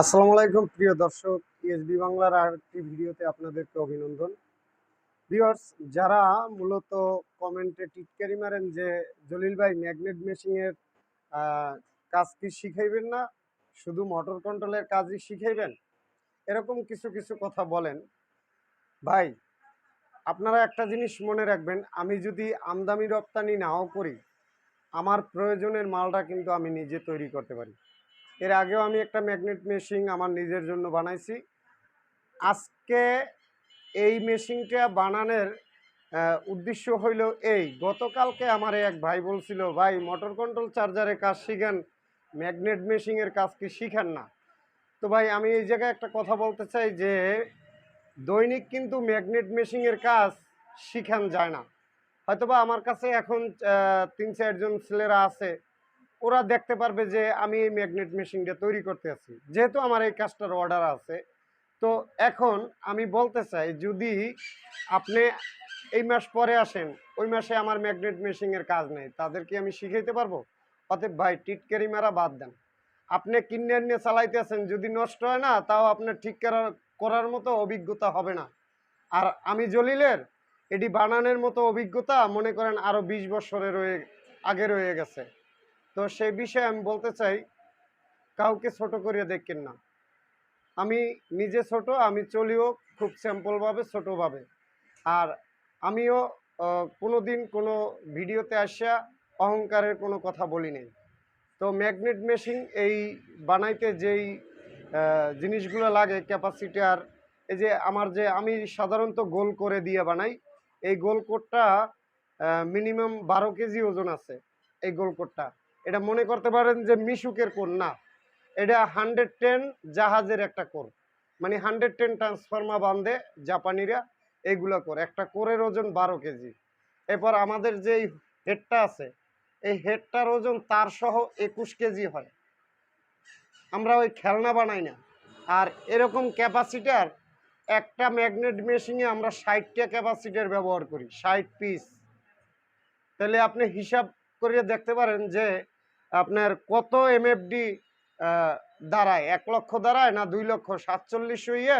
আসসালামু আলাইকুম, প্রিয় দর্শক ইএসবি বাংলার আর একটি ভিডিওতে আপনাদেরকে অভিনন্দন। ভিউয়ার্স, যারা মূলত কমেন্টে টিটকারি মারেন যে জলিল ভাই ম্যাগনেট মেশিনের কাজ কি শিখাইবেন না? শুধু মোটর কন্ট্রোলের কাজই শিখাইবেন? এরকম কিছু কিছু কথা বলেন। ভাই, আপনারা একটা জিনিস মনে রাখবেন, আমি যদি আমদানি রপ্তানি নাও করি, আমার প্রয়োজনের মালটা কিন্তু আমি নিজে তৈরি করতে পারি। এর আগেও আমি একটা ম্যাগনেট মেশিন আমার নিজের জন্য বানাইছি। আজকে এই মেশিনটা বানানোর উদ্দেশ্য হইল এই। গতকালকে আমার এক ভাই বলছিল, ভাই মোটর কন্ট্রোল চার্জারের কাজ শিখেন, ম্যাগনেট মেশিনের কাজ কি শিখেন না? তো ভাই, আমি এই জায়গায় একটা কথা বলতে চাই যে, দৈনিক কিন্তু ম্যাগনেট মেশিনের কাজ শিখান যায় না। হয়তোবা আমার কাছে এখন তিন চারজন ছেলেরা আছে ওরা দেখতে পারবে যে আমি এই ম্যাগনেট মেশিনটা তৈরি করতে আছি। যেহেতু আমার এই কাজটার অর্ডার আছে, তো এখন আমি বলতে চাই, যদি আপনি এই মাস পরে আসেন, ওই মাসে আমার ম্যাগনেট মেশিনের কাজ নেই তাদেরকে আমি শিখাইতে পারব? অতএব ভাই, টিটকারি মারা বাদ দেন। আপনি কিনে নিয়ে চালাইতেছেন যদি নষ্ট হয় না, তাও আপনার ঠিক করার করার মতো অভিজ্ঞতা হবে না। আর আমি জলিলের এটি বানানোর মতো অভিজ্ঞতা, মনে করেন আরও বিশ বছরে রয়ে আগে রয়ে গেছে। তো সেই বিষয়ে আমি বলতে চাই, কাউকে ছোট করিয়ে দেখেন না। আমি নিজে ছোট, আমি চলিও খুব সিম্পলভাবে ছোটোভাবে। আর আমিও কোনো দিন কোনো ভিডিওতে আসা অহংকারের কোনো কথা বলি নাই। তো ম্যাগনেট মেশিন এই বানাইতে যেই জিনিসগুলো লাগে ক্যাপাসিটার এই যে আমার যে আমি সাধারণত গোল করে দিয়ে বানাই, এই গোল কোটটা মিনিমাম বারো কেজি ওজন আছে, এই গোল কোটটা। এটা মনে করতে পারেন যে মিশুকের কোর না। এটা হান্ড্রেড টেন জাহাজের একটা কোর মানে হান্ড্রেড টেন ট্রান্সফর্মা বান্ধে জাপানিরা এইগুলো কোর। একটা কোরের ওজন বারো কেজি। এরপর আমাদের যে হেডটা আছে, এই হেডটার ওজন তার সহ একুশ কেজি হয়। আমরা ওই খেলনা বানাই না। আর এরকম ক্যাপাসিটার, একটা ম্যাগনেট মেশিনে আমরা ষাটটা ক্যাপাসিটার ব্যবহার করি, ষাট পিস। তাহলে আপনি হিসাব করে দেখতে পারেন যে আপনার কত এমএফডি দাঁড়ায়? এক লক্ষ দাঁড়ায় না দুই লক্ষ? সাতচল্লিশ ইয়ে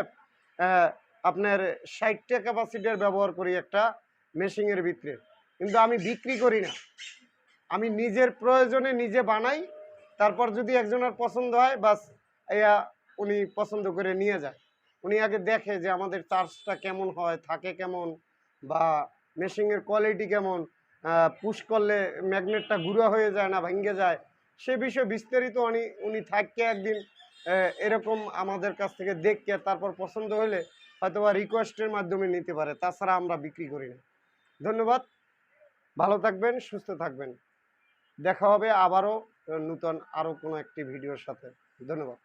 আপনার ষাটটা ক্যাপাসিটির ব্যবহার করি একটা মেশিনের ভিতরে। কিন্তু আমি বিক্রি করি না। আমি নিজের প্রয়োজনে নিজে বানাই, তারপর যদি একজনের পছন্দ হয়, বাস এয়া উনি পছন্দ করে নিয়ে যায়। উনি আগে দেখে যে আমাদের চার্জটা কেমন হয়, থাকে কেমন, বা মেশিনের কোয়ালিটি কেমন পুশ করলে ম্যাগনেটটা গুঁড়া হয়ে যায় না, ভেঙে যায়। সে বিষয়ে বিস্তারিত উনি উনি থাককে একদিন এরকম আমাদের কাছ থেকে দেখকে তারপর পছন্দ হলে হয়তো বা রিকোয়েস্টের মাধ্যমে নিতে পারে, তাছাড়া আমরা বিক্রি করি না। ধন্যবাদ, ভালো থাকবেন, সুস্থ থাকবেন। দেখা হবে আবারও নূতন আরও কোনো একটি ভিডিওর সাথে। ধন্যবাদ।